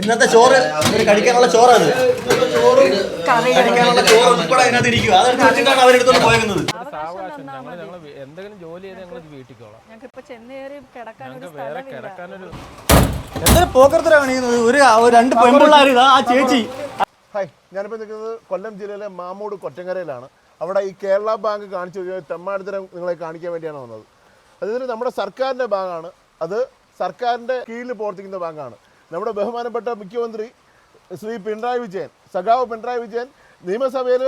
ഇന്നത്തെ ചോറ് കഴിക്കാനുള്ള ചോറാണ് ഞാനിപ്പോ കഴിക്കാനുള്ള ചോറ് ഉൾപ്പെടെ അതിനകത്ത് ഇരിക്കുക അതെടുത്ത് വെച്ചിട്ടാണ് അവരെടുത്തോണ്ട് പോയത് സാവകാശം ഞങ്ങൾ ഞങ്ങൾ എന്തെങ്കിലും ജോലി ചെയ്ത് ഞങ്ങൾ വീട്ടിക്കോളാം ഞങ്ങൾക്ക് ഇപ്പൊ ചെന്നേറി കിടക്കാൻ ഒരു സ്ഥലമില്ല കിടക്കാനൊരു എന്തൊരു പോക്കർത്തരാണ് കാണിക്കുന്നത് ഒരു ഒരു രണ്ട് പെൺപിള്ളേർ ഇതാ ആ ചേച്ചി. ഹായ് ഞാനിപ്പോൾ നിൽക്കുന്നത് കൊല്ലം ജില്ലയിലെ മാമൂട് കൊറ്റങ്കരയിലാണ് അവിടെ ഈ കേരള ബാങ്ക് കാണിച്ചു തെമ്മാടിത്തരം നിങ്ങളെ കാണിക്കാൻ വേണ്ടിയാണ് വന്നത്. അതിന് നമ്മുടെ സർക്കാരിന്റെ ബാങ്കാണ് അത് സർക്കാരിന്റെ കീഴിൽ പ്രവർത്തിക്കുന്ന ബാങ്കാണ്. നമ്മുടെ ബഹുമാനപ്പെട്ട മുഖ്യമന്ത്രി ശ്രീ പിണറായി വിജയൻ സഖാവ് പിണറായി വിജയൻ നിയമസഭയിൽ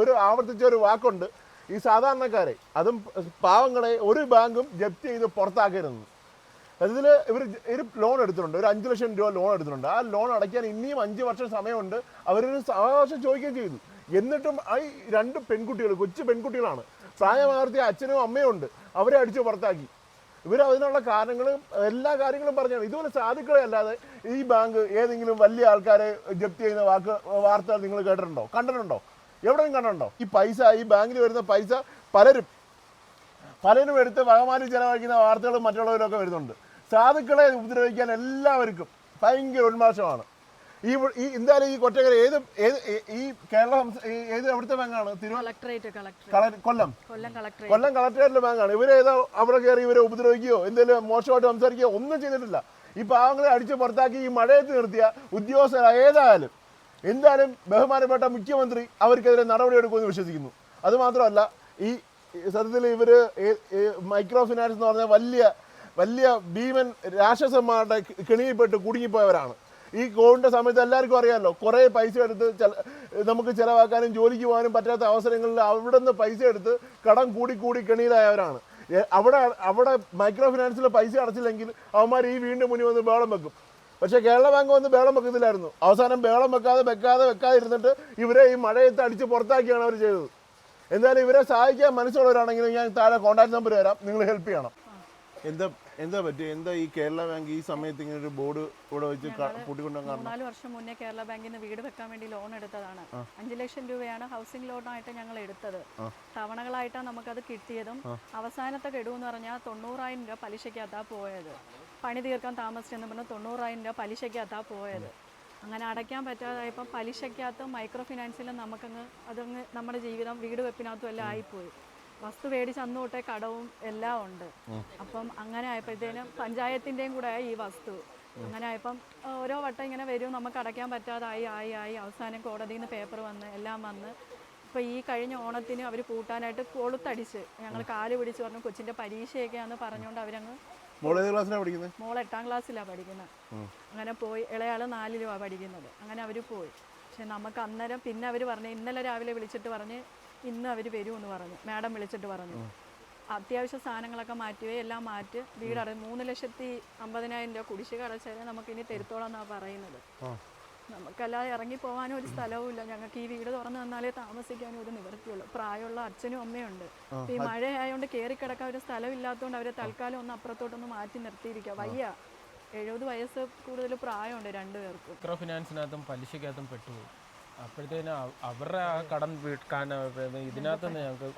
ഒരു ആവർത്തിച്ച ഒരു വാക്കുണ്ട്. ഈ സാധാരണക്കാരെ അതും പാവങ്ങളെ ഒരു ബാങ്കും ജപ്തി ചെയ്ത് പുറത്താക്കരുതെന്ന്. അതിൽ ഇവർ ഒരു ലോൺ എടുത്തിട്ടുണ്ട്. ഒരു അഞ്ച് ലക്ഷം രൂപ ലോൺ എടുത്തിട്ടുണ്ട്. ആ ലോൺ അടയ്ക്കാൻ ഇനിയും അഞ്ച് വർഷം സമയമുണ്ട്. അവരൊരു സാവകാശം ചോദിക്കുകയും ചെയ്തു. എന്നിട്ടും ഈ രണ്ട് പെൺകുട്ടികൾ കൊച്ചു പെൺകുട്ടികളാണ്. പ്രായമാർത്തിയ അച്ഛനും അമ്മയും ഉണ്ട്. അവരെ അടിച്ചു പുറത്താക്കി. ഇവർ അതിനുള്ള കാരണങ്ങളും എല്ലാ കാര്യങ്ങളും പറഞ്ഞു ഇതുപോലെ സാധുക്കളെ അല്ലാതെ ഈ ബാങ്ക് ഏതെങ്കിലും വലിയ ആൾക്കാരെ ജപ്തി ചെയ്യുന്ന വാക്ക് വാർത്ത നിങ്ങൾ കേട്ടിട്ടുണ്ടോ? കണ്ടിട്ടുണ്ടോ? എവിടെയും കണ്ടിട്ടുണ്ടോ? ഈ പൈസ ഈ ബാങ്കിൽ വരുന്ന പൈസ പലരും പലരും എടുത്ത് വകമാരി ചെലവഴിക്കുന്ന വാർത്തകളും മറ്റുള്ളവരൊക്കെ വരുന്നുണ്ട്. സാധുക്കളെ ഉപദ്രവിക്കാൻ എല്ലാവർക്കും ഭയങ്കര ഉന്മേഷമാണ്. ഈ ഈ എന്തായാലും ഈ കൊറ്റകര ഏത് ഏത് ഈ കേരള ഏത് എവിടുത്തെ ബാങ്കാണ് തിരുവനന്തപുരം കൊല്ലം. കൊല്ലം കളക്ടറേറ്റിലെ ബാങ്കാണ് ഇവരെ ഏതോ അവിടെ കയറി ഇവരെ ഉപദ്രവിക്കുകയോ എന്തെങ്കിലും മോശമായിട്ട് സംസാരിക്കുകയോ ഒന്നും ചെയ്തിട്ടില്ല. ഈ പാവങ്ങളെ അടിച്ച് പുറത്താക്കി ഈ മഴയത്ത് നിർത്തിയ ഉദ്യോഗസ്ഥർ ഏതായാലും. എന്തായാലും ബഹുമാനപ്പെട്ട മുഖ്യമന്ത്രി അവർക്കെതിരെ നടപടിയെടുക്കുമെന്ന് വിശ്വസിക്കുന്നു. അതുമാത്രമല്ല ഈ സത്യത്തിൽ ഇവർ മൈക്രോ ഫിനാൻസ് എന്ന് പറഞ്ഞ വലിയ വലിയ ഭീമൻ രാക്ഷസന്മാരുടെ കിണിയിൽപ്പെട്ട് കുടുങ്ങിപ്പോയവരാണ്. ഈ കോവിഡിന്റെ സമയത്ത് എല്ലാവർക്കും അറിയാമല്ലോ കുറേ പൈസ എടുത്ത് നമുക്ക് ചിലവാക്കാനും ജോലിക്ക് പോകാനും പറ്റാത്ത അവസരങ്ങളിൽ അവിടെ നിന്ന് പൈസ എടുത്ത് കടം കൂടി കൂടി കെണിയിലായവരാണ്. അവിടെ അവിടെ മൈക്രോ ഫിനാൻസിൽ പൈസ അടച്ചില്ലെങ്കിൽ അവന്മാർ ഈ വീണ്ടും മുന്നിൽ വന്ന് ബേളം വെക്കും. പക്ഷേ കേരള ബാങ്ക് വന്ന് ബേളം വെക്കത്തില്ലായിരുന്നു. അവസാനം ബേളം വെക്കാതെ വെക്കാതെ വെക്കാതെ ഇരുന്നിട്ട് ഇവരെ ഈ മഴയത്ത് അടിച്ച് പുറത്താക്കിയാണ് അവർ ചെയ്തത്. എന്തായാലും ഇവരെ സഹായിക്കാൻ മനസ്സുള്ളവരാണെങ്കിൽ ഞാൻ താഴെ കോൺടാക്ട് നമ്പർ തരാം. നിങ്ങൾ ഹെൽപ്പ് ചെയ്യണം. എന്താ എന്താ പറ്റി? എന്താ ഈ കേരള ബാങ്ക് ഈ സമയത്ത് ഇങ്ങനെ ഒരു ബോർഡ് ഇവിടെ വെച്ച് കൂട്ടിക്കൊണ്ടു മൂന്നാൽ വർഷം മുന്നേ കേരള ബാങ്കിൽ നിന്ന് വീട് വെക്കാൻ വേണ്ടി ലോൺ എടുത്തതാണ്. അഞ്ചു ലക്ഷം രൂപയാണ് ഹൗസിംഗ് ലോണായിട്ട് ഞങ്ങൾ എടുത്തത്. തവണകളായിട്ടാണ് നമുക്കത് കിട്ടിയതും. അവസാനത്തെ ഗഡു എന്ന് പറഞ്ഞാൽ തൊണ്ണൂറായിരം രൂപ പലിശയ്ക്കകത്താ പോയത്. പണി തീർക്കാൻ താമസിച്ചെന്ന് പറഞ്ഞാൽ തൊണ്ണൂറായിരം രൂപ പലിശയ്ക്കകത്താ പോയത്. അങ്ങനെ അടയ്ക്കാൻ പറ്റാതായപ്പോൾ പലിശക്കകത്ത് മൈക്രോ ഫിനാൻസിലും നമുക്കങ്ങ് അതങ്ങ് നമ്മുടെ ജീവിതം വീട് വെപ്പിനകത്തും എല്ലാം ആയിപ്പോയി. വസ്തു മേടിച്ച് അന്ന് തൊട്ടേ കടവും എല്ലാം ഉണ്ട്. അപ്പം അങ്ങനെ ആയപ്പോഴത്തേനും പഞ്ചായത്തിന്റെയും കൂടെ ആയി ഈ വസ്തു. അങ്ങനെ ആയപ്പം ഓരോ വട്ടം ഇങ്ങനെ വരും. നമുക്ക് അടയ്ക്കാൻ പറ്റാതായി ആയി ആയി. അവസാനം കോടതിയിൽ നിന്ന് പേപ്പർ വന്ന് എല്ലാം വന്ന്. ഇപ്പോൾ ഈ കഴിഞ്ഞ ഓണത്തിന് അവർ കൂട്ടാനായിട്ട് കൊളുത്തടിച്ച് ഞങ്ങൾ കാൽ പിടിച്ച് പറഞ്ഞു കൊച്ചിന്റെ പരീക്ഷയൊക്കെയാണെന്ന് പറഞ്ഞുകൊണ്ട് അവരങ്ങ് മോൾ എട്ടാം ക്ലാസ്സിലാണ് പഠിക്കുന്നത് അങ്ങനെ പോയി. ഇളയാൾ നാലിലുമാണ് പഠിക്കുന്നത്. അങ്ങനെ അവർ പോയി. പക്ഷെ നമുക്ക് അന്നേരം പിന്നെ അവർ പറഞ്ഞു ഇന്നലെ രാവിലെ വിളിച്ചിട്ട് പറഞ്ഞ് ഇന്ന് അവർ വരുമെന്ന് പറഞ്ഞു. മാഡം വിളിച്ചിട്ട് പറഞ്ഞു. അത്യാവശ്യ സാധനങ്ങളൊക്കെ മാറ്റുകയോ എല്ലാം മാറ്റി. വീടട മൂന്ന് ലക്ഷത്തി അമ്പതിനായിരം രൂപ കുടിശ്ശിക അടച്ചാലേ നമുക്ക് ഇനി തരുത്തോളം എന്നാണ് പറയുന്നത് നമുക്കല്ലാതെ ഇറങ്ങി പോകാനും ഒരു സ്ഥലവും ഇല്ല ഞങ്ങൾക്ക് ഈ വീട് തുറന്നു തന്നാലേ താമസിക്കാനും ഒരു നിവൃത്തിയുള്ളൂ. പ്രായമുള്ള അച്ഛനും അമ്മയുണ്ട്. ഈ മഴ ആയതുകൊണ്ട് കയറി കിടക്കാൻ ഒരു സ്ഥലം ഇല്ലാത്തതുകൊണ്ട് അവരെ തൽക്കാലം ഒന്ന് അപ്പുറത്തോട്ടൊന്ന് മാറ്റി നിർത്തിയിരിക്കുക വയ്യ. എഴുപത് വയസ്സ് കൂടുതൽ പ്രായമുണ്ട് രണ്ടുപേർക്കും. മൈക്രോ ഫിനാൻസിനകത്തും പലിശക്കകത്തും പെട്ടുപോയി. അപ്പോഴത്തേനും അവ- അവരുടെ ആ കടം വീട്ടാൻ ഇതിനകത്ത് നിന്ന് ഞങ്ങൾക്ക്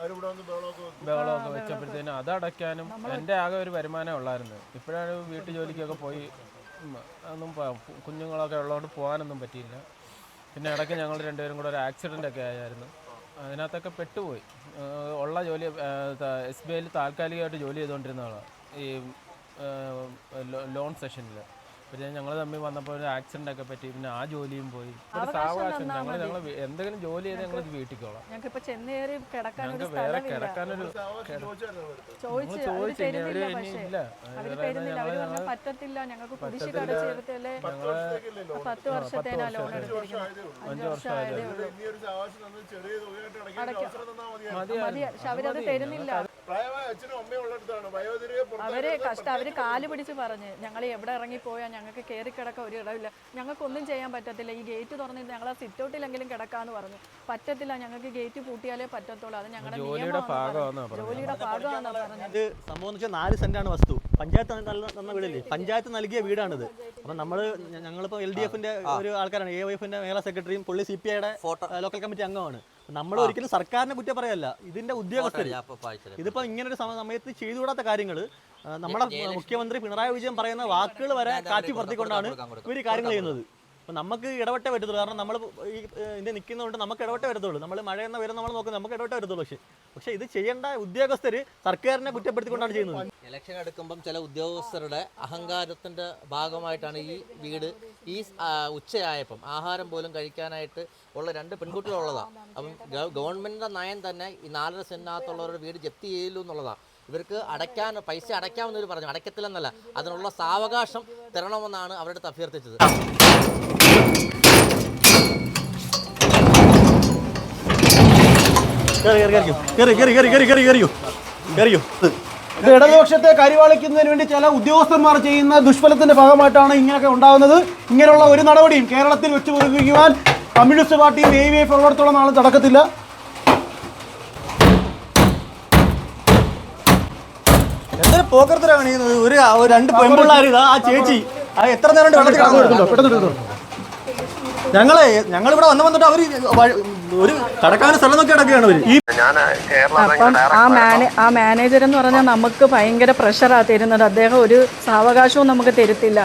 ബഹളമൊക്കെ. വെച്ചപ്പോഴത്തേനും അത് അടയ്ക്കാനും എന്റെ ആകെ ഒരു വരുമാനം ഉള്ളായിരുന്നു. ഇപ്പോഴാണ് വീട്ടു ജോലിക്കൊക്കെ പോയി ഒന്നും കുഞ്ഞുങ്ങളൊക്കെ ഉള്ളതുകൊണ്ട് പോകാനൊന്നും പറ്റിയില്ല. പിന്നെ ഇടയ്ക്ക് ഞങ്ങൾ രണ്ടുപേരും കൂടെ ഒരു ആക്സിഡന്റ് ഒക്കെ ആയായിരുന്നു. അതിനകത്തൊക്കെ പെട്ടുപോയി. ഉള്ള ജോലി എസ് ബി ഐയിൽ താൽക്കാലികമായിട്ട് ജോലി ചെയ്തുകൊണ്ടിരുന്ന ആളാണ് ഈ ലോൺ സെഷനിൽ പിന്നെ ഞങ്ങൾ തമ്മിൽ വന്നപ്പോൾ ഒരു ആക്സിഡന്റ് ഒക്കെ പറ്റി. പിന്നെ ആ ജോലിയും പോയി. ഒരു സാവകാശം. ഞങ്ങൾ ഞങ്ങൾ എന്തെങ്കിലും ജോലി ചെയ്ത് ഞങ്ങൾ വീട്ടിക്കോളാം. ഞങ്ങൾക്ക് ചെന്നേറി കിടക്കാൻ ഒരു വേറെ കിടക്കാനൊരു ചോദിച്ച് അവർ ഇനി ഇല്ല. പറ്റത്തില്ല. ഞങ്ങൾക്ക് കുടിശ്ശിക പത്ത് വർഷത്തേനാ ലോൺ അഞ്ച്. മതി പക്ഷെ അവരത് തരുന്നില്ല. അവർ കഷ്ടം. അവർ കാൽ പിടിച്ച് പറഞ്ഞ് ഞങ്ങൾ എവിടെ ഇറങ്ങി പോയാൽ ഞങ്ങൾക്ക് കയറി കിടക്കാൻ ഒരു ഇടമില്ല ഞങ്ങൾക്കൊന്നും ചെയ്യാൻ പറ്റത്തില്ല. ഈ ഗേറ്റ് തുറന്നിട്ട് ഞങ്ങൾ ആ സിറ്റൗട്ടിലെങ്കിലും കിടക്കാന്ന് പറഞ്ഞു. പറ്റത്തില്ല. ഞങ്ങൾക്ക് ഗേറ്റ് പൂട്ടിയാലേ പറ്റത്തുള്ളൂ. അത് ഞങ്ങളുടെ ജോലിയുടെ ഭാഗമാണെന്നാ പറഞ്ഞത്. ഇത് സംഭവം എന്ന് വെച്ചാൽ നാല് സെന്റാണ് വസ്തു. പഞ്ചായത്ത് തന്ന- വീടല്ലേ? പഞ്ചായത്ത് നൽകിയ വീടാണിത്. അപ്പൊ നമ്മൾ ഞങ്ങളിപ്പോ എൽ ഡി എഫിന്റെ ഒരു ആൾക്കാരാണ്. എ വൈ എഫിന്റെ മേഖലാ സെക്രട്ടറിയും പുള്ളി സി പി ഐയുടെ ലോക്കൽ കമ്മിറ്റി അംഗമാണ്. നമ്മൾ ഒരിക്കലും സർക്കാരിനെ കുറ്റം പറയല്ല. ഇതിന്റെ ഉദ്യോഗസ്ഥർ ഇതിപ്പോ ഇങ്ങനെ ഒരു സമയത്ത് ചെയ്തുകൂടാത്ത കാര്യങ്ങൾ നമ്മുടെ മുഖ്യമന്ത്രി പിണറായി വിജയൻ പറയുന്ന വാക്കുകൾ വരെ കാറ്റി പറത്തിക്കൊണ്ടാണ് ഇവർ കാര്യങ്ങൾ ചെയ്യുന്നത്. അപ്പൊ നമുക്ക് ഇടപെട്ടേ പറ്റത്തുള്ളൂ. കാരണം നമ്മൾ ഈ ഇത് നിൽക്കുന്നതുകൊണ്ട് നമുക്ക് ഇടപെട്ടേ വരത്തുള്ളൂ നമ്മൾ മഴയെന്ന വരും നമ്മൾ നോക്കുന്നത് നമുക്ക് ഇടപെട്ടേ വരത്തുള്ളൂ പക്ഷേ പക്ഷേ ഇത് ചെയ്യേണ്ട ഉദ്യോഗസ്ഥർ സർക്കാരിനെ കുറ്റപ്പെടുത്തിക്കൊണ്ടാണ് ചെയ്യുന്നത്. ഇലക്ഷൻ എടുക്കുമ്പം ചില ഉദ്യോഗസ്ഥരുടെ അഹങ്കാരത്തിന്റെ ഭാഗമായിട്ടാണ് ഈ വീട് ഈ ഉച്ചയായപ്പം ആഹാരം പോലും കഴിക്കാനായിട്ട് ഉള്ള രണ്ട് പെൺകുട്ടികളുള്ളതാണ് അപ്പം ഗവൺമെന്റിന്റെ നയം തന്നെ ഈ നാലര സെന്റിനകത്തുള്ളവരുടെ വീട് ജപ്തി ചെയ്യലൂ എന്നുള്ളതാണ് ഇവർക്ക് അടയ്ക്കാൻ പൈസ അടയ്ക്കാമെന്നൊരു പറഞ്ഞു. അടയ്ക്കത്തില്ലെന്നല്ല. അതിനുള്ള സാവകാശം തരണമെന്നാണ് അവരുടെ അഭ്യർത്ഥിച്ചത്. ഇടതുപക്ഷത്തെ കരിവാളിക്കുന്നതിന് വേണ്ടി ചില ഉദ്യോഗസ്ഥന്മാർ ചെയ്യുന്ന ദുഷ്ഫലത്തിന്റെ ഭാഗമായിട്ടാണ് ഇങ്ങനെയൊക്കെ ഉണ്ടാകുന്നത്. ഇങ്ങനെയുള്ള ഒരു നടപടിയും കേരളത്തിൽ വെച്ച് പുറപ്പിക്കുവാൻ കമ്മ്യൂണിസ്റ്റ് പാർട്ടിയും എ വി ഐ പ്രവർത്തനം നാളെ നടക്കത്തില്ല. എന്തൊരു പോക്കർത്തരാണ് ചെയ്യുന്നത് ഒരു രണ്ട് പെൺപിള്ളേർ ഇതാ ആ ചേച്ചി. ആ എത്ര നേരം വെള്ളത്തിൽ കിടന്നു. ഞങ്ങളെ ഞങ്ങളിവിടെ വന്ന് വന്നിട്ട് അവർ വഴി- ഒരു കടക്കാനും സ്ഥലം നോക്കി കിടക്കുകയാണ് ഈ അപ്പം ആ മാനേ ആ മാനേജർ എന്ന് പറഞ്ഞാൽ നമുക്ക് ഭയങ്കര പ്രഷറാണ് തരുന്നത്. അദ്ദേഹം ഒരു സാവകാശവും നമുക്ക് തരത്തില്ല.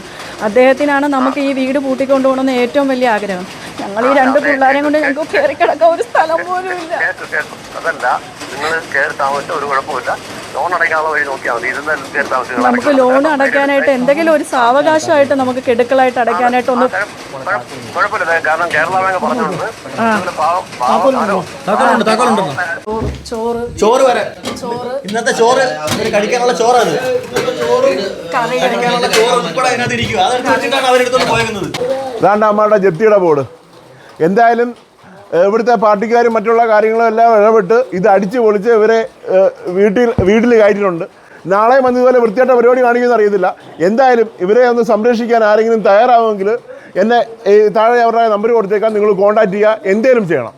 അദ്ദേഹത്തിനാണ് നമുക്ക് ഈ വീട് പൂട്ടിക്കൊണ്ടു പോകണമെന്ന് ഏറ്റവും വലിയ ആഗ്രഹം. ഞങ്ങൾ ഈ രണ്ട് പിള്ളേരെയും കൊണ്ട് ഞങ്ങൾക്ക് കയറി കിടക്കാൻ ഒരു സ്ഥലം പോലും ഇല്ല. അതല്ല നിങ്ങൾ കയറി താമസിച്ചാൽ ഒരു കുഴപ്പമില്ല. ലോൺ അടയ്ക്കാനുള്ള വഴി നോക്കിയാൽ മതി. ഇരുന്ന് കയറി താമസിക്കുക നമുക്ക് ലോൺ അടയ്ക്കാനായിട്ട് എന്തെങ്കിലും ഒരു സാവകാശമായിട്ട് നമുക്ക് കെടുക്കളായിട്ട് അടയ്ക്കാനായിട്ട് ഒന്ന് കുഴപ്പമില്ല. കാരണം കേരള ബാങ്ക് ചോറ്. ചോറ് വരെ. ഇന്നത്തെ ചോറ് കഴിക്കാനുള്ള ചോറാണ്. കറി കഴിക്കാനുള്ള ചോറ് ഉൾപ്പെടെ അതിനകത്ത് ഇരിക്കുക അതെടുത്ത് വെച്ചിട്ടാണ് അവരെടുത്തോണ്ട് പോയിരുന്നത് ഇതാണ്ട് അമ്മയുടെ ജപ്തിയുടെ ബോർഡ്. എന്തായാലും ഇവിടുത്തെ പാർട്ടിക്കാരും മറ്റുള്ള കാര്യങ്ങളും എല്ലാം ഇടപെട്ട് ഇത് അടിച്ച് പൊളിച്ച് ഇവരെ വീട്ടിൽ വീട്ടിൽ കയറ്റിയിട്ടുണ്ട്. നാളെ വന്ന് ഇതുപോലെ വൃത്തിയായിട്ട പരിപാടി കാണിക്കുമെന്ന് അറിയത്തില്ല. എന്തായാലും ഇവരെ ഒന്ന് സംരക്ഷിക്കാൻ ആരെങ്കിലും തയ്യാറാവുമെങ്കിൽ എന്നെ താഴെ അവരുടെ നമ്പർ കൊടുത്തേക്കാൻ നിങ്ങൾ കോൺടാക്റ്റ് ചെയ്യുക. എന്തേലും ചെയ്യണം.